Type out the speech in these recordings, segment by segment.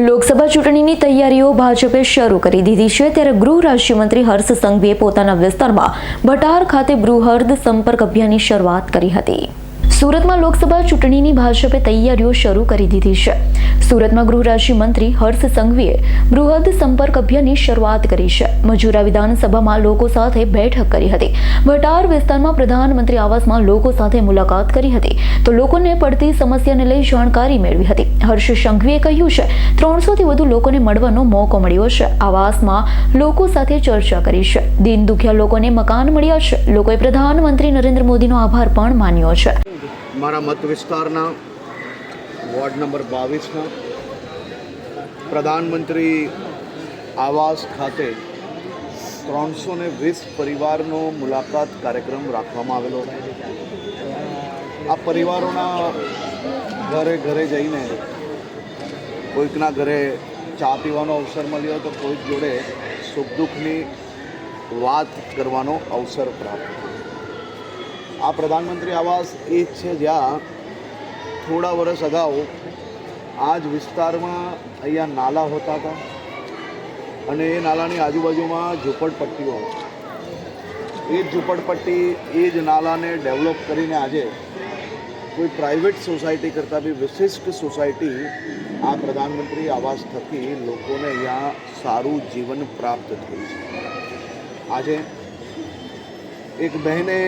લોકસભા ચૂંટણીની તૈયારીઓ ભાજપે શરૂ કરી દીધી છે. ત્યારે ગૃહ રાજ્યમંત્રી હર્ષ સંઘવીએ પોતાના વિસ્તારમાં ભટાર ખાતે બૃહર્દ સંપર્ક અભિયાનની શરૂઆત કરી હતી. સુરતમાં લોકસભા ચૂંટણીની ભાજપે તૈયારીઓ શરૂ કરી દીધી છે. સુરતમાં ગૃહ મંત્રી હર્ષ સંઘવીએ બૃહદ સંપર્ક અભિયાનની શરૂઆત કરી છે. મજૂરા વિધાનસભામાં લોકો સાથે બેઠક કરી હતી. ભટાર વિસ્તારમાં પ્રધાનમંત્રી આવાસમાં લોકો સાથે મુલાકાત કરી હતી. તો લોકોને પડતી સમસ્યાને લઈ જાણકારી મેળવી હતી. હર્ષ સંઘવીએ કહ્યું છે, ત્રણસોથી વધુ લોકોને મળવાનો મોકો મળ્યો છે. આવાસમાં લોકો સાથે ચર્ચા કરી છે. દિન દુખ્યા લોકોને મકાન મળ્યા છે. લોકોએ પ્રધાનમંત્રી નરેન્દ્ર મોદીનો આભાર પણ માન્યો છે. મારા મત વિસ્તારના વોર્ડ નંબર બાવીસના પ્રધાનમંત્રી આવાસ ખાતે ત્રણસો ને વીસ પરિવારનો મુલાકાત કાર્યક્રમ રાખવામાં આવેલો આ પરિવારોના ઘરે ઘરે જઈને કોઈકના ઘરે ચા પીવાનો અવસર મળ્યો તો કોઈક જોડે સુખ દુઃખની વાત કરવાનો અવસર પ્રાપ્ત થયો. આ પ્રધાનમંત્રી આવાસ એ જ છે જ્યાં થોડા વર્ષ અગાઉ આ જ વિસ્તારમાં અહીંયા નાલા હોતા હતા અને એ નાલાની આજુબાજુમાં ઝૂંપડપટ્ટીઓ એ જ ઝૂંપડપટ્ટી, એ જ નાલાને ડેવલપ કરીને આજે કોઈ પ્રાઇવેટ સોસાયટી કરતાં બી વિશિષ્ટ સોસાયટી આ પ્રધાનમંત્રી આવાસ થકી લોકોને અહીંયા સારું જીવન પ્રાપ્ત થયું છે. આજે એક બહેને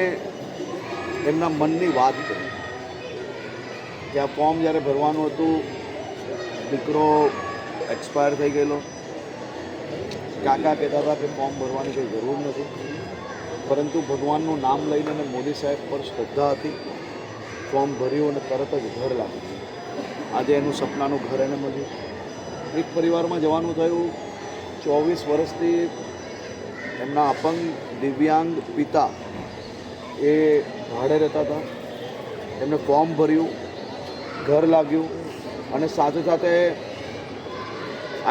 એમના મનની વાત કરી. કે આ ફોર્મ જ્યારે ભરવાનું હતું, દીકરો એક્સપાયર થઈ ગયેલો. કાકા કહેતા હતા કે ફોર્મ ભરવાની કોઈ જરૂર નથી. પરંતુ ભગવાનનું નામ લઈને અને મોદી સાહેબ પર શ્રદ્ધા હતી. ફોર્મ ભર્યું અને તરત જ ઘર લાગી આજે એનું સપનાનું ઘર એને મળ્યું. એક પરિવારમાં જવાનું થયું. ચોવીસ વર્ષથી એમના અપંગ દિવ્યાંગ પિતા એ ભાડે રહેતા હતા. એમને ફોર્મ ભર્યું, ઘર લાગ્યું અને સાથે સાથે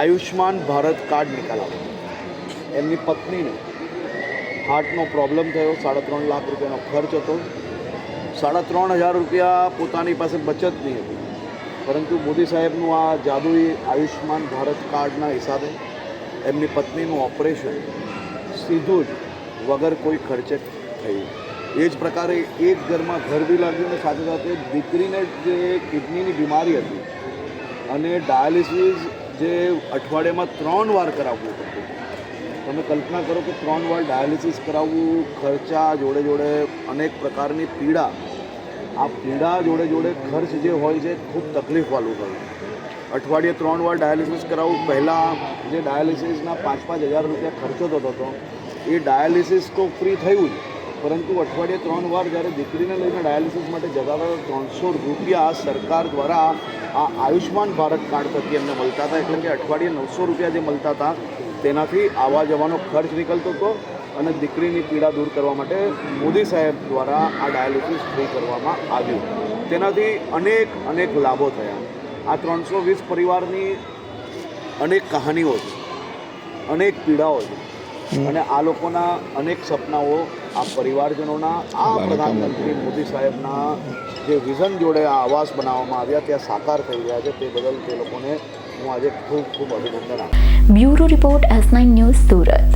આયુષ્માન ભારત કાર્ડ નિકાલાવ્યું એમની પત્નીને હાર્ટનો પ્રોબ્લેમ થયો, સાડા ત્રણ લાખ રૂપિયાનો ખર્ચ હતો. સાડા ત્રણ હજાર રૂપિયા પોતાની પાસે બચત નહીં હતી. પરંતુ મોદી સાહેબનું આ જાદુઈ આયુષ્માન ભારત કાર્ડના હિસાબે એમની પત્નીનું ઓપરેશન સીધું જ વગર કોઈ ખર્ચે થયું. એ જ પ્રકારે એક ઘરમાં ઘર બી લાગ્યું અને સાથે સાથે દીકરીને જે કિડનીની બીમારી હતી અને ડાયાલિસિસ જે અઠવાડિયામાં ત્રણ વાર કરાવવું પડતું તમે કલ્પના કરો કે ત્રણ વાર ડાયાલિસિસ કરાવવું, ખર્ચા જોડે જોડે અનેક પ્રકારની પીડા. આ પીડા જોડે જોડે ખર્ચ જે હોય છે, ખૂબ તકલીફવાળું હોય. અઠવાડિયે ત્રણ વાર ડાયાલિસિસ કરાવવું પહેલાં જે ડાયાલિસિસના પાંચ પાંચ હજાર રૂપિયા ખર્ચો થતો હતો, એ ડાયાલિસિસ તો ફ્રી થયું જ. પરંતુ અઠવાડિયે ત્રણ વાર જ્યારે દીકરીને લઈને ડાયાલિસિસ માટે જતા હતા ત્રણસો રૂપિયા સરકાર દ્વારા આ આયુષ્માન ભારત કાર્ડ થકી એમને મળતા હતા. એટલે કે અઠવાડિયે નવસો રૂપિયા જે મળતા હતા, તેનાથી આવવા જવાનો ખર્ચ નીકળતો હતો અને દીકરીની પીડા દૂર કરવા માટે મોદી સાહેબ દ્વારા આ ડાયાલિસિસ ફ્રી કરવામાં આવ્યું. તેનાથી અનેક અનેક લાભો થયા. આ ત્રણસો વીસ પરિવારની અનેક કહાનીઓ છે, અનેક પીડાઓ છે. અને આ લોકોના અનેક સપનાઓ આ પરિવારજનોના આ પ્રધાનમંત્રી મોદી સાહેબના જે વિઝન જોડે આ આવાસ બનાવવામાં આવ્યા ત્યાં સાકાર થઈ રહ્યા છે તે બદલ તે લોકોને હું આજે ખૂબ ખૂબ અભિનંદન આપું bureau report S nine news Surat.